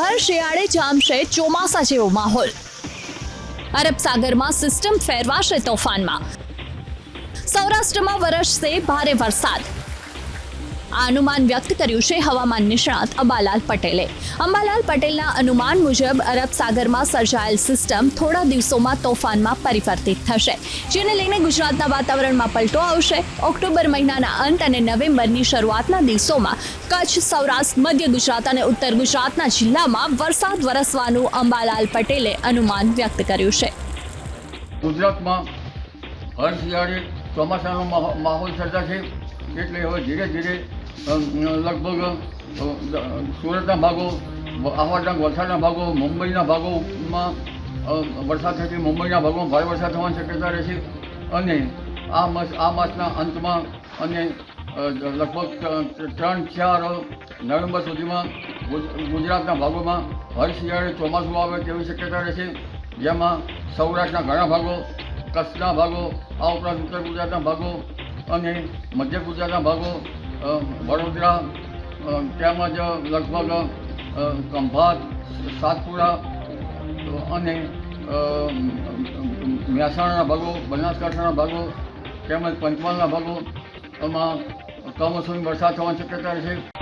ભર શિયાળે જામશે ચોમાસા જેવો માહોલ. અરબ સાગરમાં સિસ્ટમ ફેરવાશે તોફાનમાં. સૌરાષ્ટ્રમાં વરસશે ભારે વરસાદ. અનુમાન વ્યક્ત કર્યું છે હવામાન નિષ્ણાત અંબાલાલ પટેલે. અંબાલાલ પટેલના અનુમાન મુજબ અરબ સાગરમાં સર્જાયેલ સિસ્ટમ થોડા દિવસોમાં તોફાનમાં પરિવર્તિત થશે, જેને લઈને ગુજરાતના વાતાવરણમાં પલટો આવશે. ઓક્ટોબર મહિનાના અંત અને નવેમ્બરની શરૂઆતના દિવસોમાં કચ્છ, સૌરાષ્ટ્ર, મધ્ય ગુજરાત અને ઉત્તર ગુજરાતના જિલ્લામાં વરસાદ વરસવાનું અંબાલાલ પટેલે અનુમાન વ્યક્ત કર્યું છે. ગુજરાતમાં હર શિયાળે ચોમાસાનો માહો- માહોલ સર્જાશે, એટલે હવે ધીરે ધીરે લગભગ સુરતના ભાગો આહવાડના વલસાડના ભાગો, મુંબઈના ભાગોમાં વરસાદ થશે મુંબઈના ભાગોમાં ભારે વરસાદ થવાની શક્યતા રહેશે અને આ માસ, આ માસના અંતમાં અને લગભગ ત્રણ, ચાર નવેમ્બર સુધીમાં ગુજ- ગુજરાતના ભાગોમાં હર શિયાળે ચોમાસું આવે તેવી શક્યતા રહેશે જેમાં સૌરાષ્ટ્રના ઘણા ભાગો, કચ્છના ભાગો, આ ઉપરાંત ઉત્તર ગુજરાતના ભાગો અને મધ્ય ગુજરાતના ભાગો વડોદરા તેમજ લગભગ ખંભાત સાતપુરા, અને મહેસાણાના ભાગો, બનાસકાંઠાના ભાગો, તેમજ પંચમહાલના ભાગો, એમાં કમોસમી વરસાદ થવાની શક્યતા રહેશે